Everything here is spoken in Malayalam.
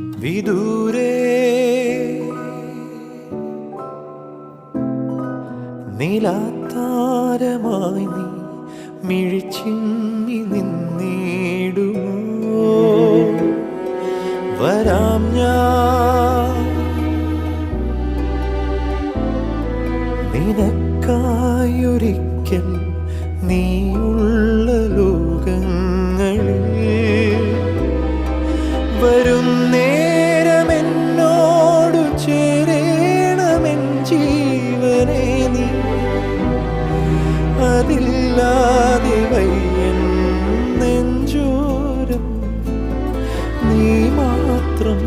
വിദൂരേ. നിലാത്താരമായി നീ മിഴിച്ചിങ്ങി നിന്നേടുമോ? വരാം ഞാൻ. നിനക്കായൊരിക്കൽ നീയുള്ള ജീവനെ നീ അതില്ലാതെ വയ്യൻ നെഞ്ചോരം. നീ മാത്രം